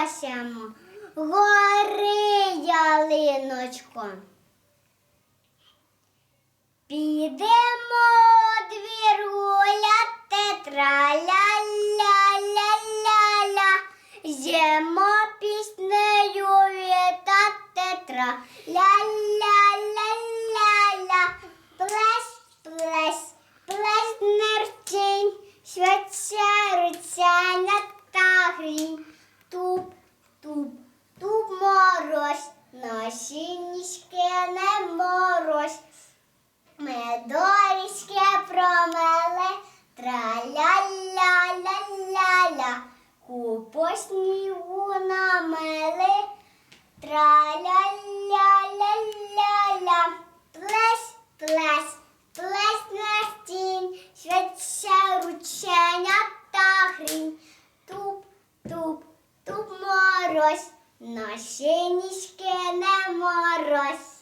просимо, гори ялиночко. Підемо двір гуляти, траля-ля-ля-ля-ля, Зімо піснею вітати, траля-ля-ля-ля-ля, плесь, плесь, плесь нерчень, свяча руця на тагрінь. Осіннішки не морось, медорічки промели, траля-ля-ля-ля-ля, купу снігу намели, траля-ля-ля-ля-ля, плесь, плесь, плесь на стінь, швидше рученя та грінь, туп, туп, туп морось ніжки не морозь.